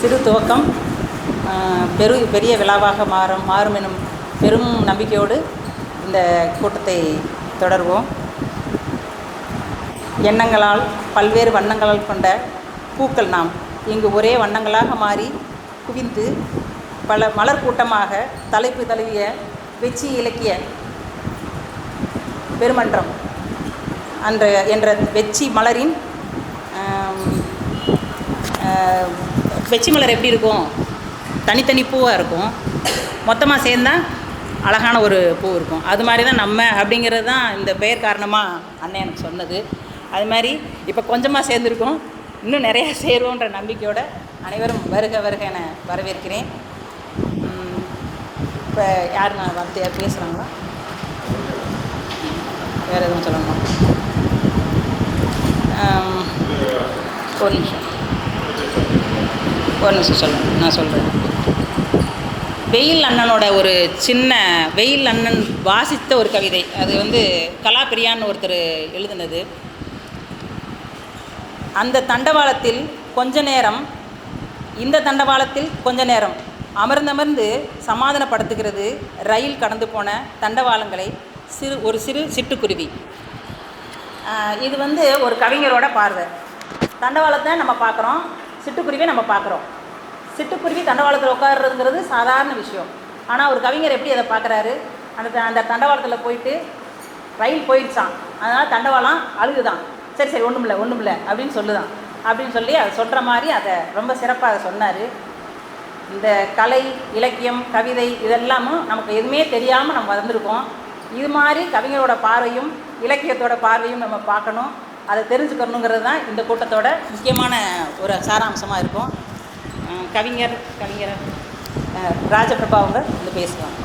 சிறு துவக்கம் பெரு பெரிய விழாவாக மாறும் மாறும் எனும் பெரும் நம்பிக்கையோடு இந்த கூட்டத்தை தொடர்வோம். எண்ணங்களால் பல்வேறு வண்ணங்களால் கொண்ட பூக்கள் நாம் இங்கு ஒரே வண்ணங்களாக மாறி குவிந்து பல மலர் கூட்டமாக தலைப்பு தழுவிய வெச்சி இலக்கிய பெருமன்றம் அன்ற என்ற வெச்சி மலரின் வெச்சி மலர் எப்படி இருக்கும்? தனித்தனி பூவாக இருக்கும். மொத்தமாக சேர்ந்தா அழகான ஒரு பூ இருக்கும். அது மாதிரி தான் நம்ம அப்படிங்கிறது தான் இந்த பெயர் காரணமாக அண்ணன் எனக்கு சொன்னது. அது மாதிரி இப்போ கொஞ்சமாக சேர்ந்துருக்கோம். இன்னும் நிறையா சேருவோன்ற நம்பிக்கையோடு அனைவரும் வருக வருக என வரவேற்கிறேன். இப்போ யார் நான் வார்த்தையாக பேசுகிறாங்களா வேறு எதுவும் சொல்லணுமா? ஒரு நிமிஷம். ஒரு நிமிஷம் சொல்லுங்கள் நான் சொல்கிறேன் வெயில் அண்ணனோட ஒரு சின்ன வெயில் அண்ணன் வாசித்த ஒரு கவிதை. அது வந்து கலாபிரியான்னு ஒருத்தர் எழுதினது. அந்த தண்டவாளத்தில் கொஞ்ச நேரம் இந்த தண்டவாளத்தில் கொஞ்ச நேரம் அமர்ந்தமர்ந்து சமாதானப்படுத்துகிறது ரயில் கடந்து போன தண்டவாளங்களை சிறு ஒரு சிறு சிட்டுக்குருவி. இது வந்து ஒரு கவிஞரோட பார்வை. தண்டவாளத்தை நம்ம பார்க்குறோம். சிட்டுக்குருவியை நம்ம பார்க்குறோம். சிட்டுக்குருவி தண்டவாளத்தில் உட்காருறதுங்கிறது சாதாரண விஷயம். ஆனால் ஒரு கவிஞர் எப்படி அதை பார்க்குறாரு? அந்த அந்த தண்டவாளத்தில் போயிட்டு ரயில் போயிடுச்சான் அதனால் தண்டவாளம் அழுகுதான். சரி சரி ஒன்றும் இல்லை ஒன்றும் இல்லை அப்படின்னு சொல்லுதான். அப்படின்னு சொல்லி அதை சொல்கிற மாதிரி அதை ரொம்ப சிறப்பாக அதை சொன்னார். இந்த கலை இலக்கியம் கவிதை இதெல்லாமும் நமக்கு எதுவுமே தெரியாமல் நம்ம வந்திருக்கோம். இது மாதிரி கவிஞரோட பார்வையும் இலக்கியத்தோட பார்வையும் நம்ம பார்க்கணும். அதை தெரிஞ்சுக்கணுங்கிறது தான் இந்த கூட்டத்தோட முக்கியமான ஒரு சாராம்சமாக இருக்கும். கவிஞர் கவிஞர் ராஜபிரபா அவங்க வந்து பேசுவாங்க.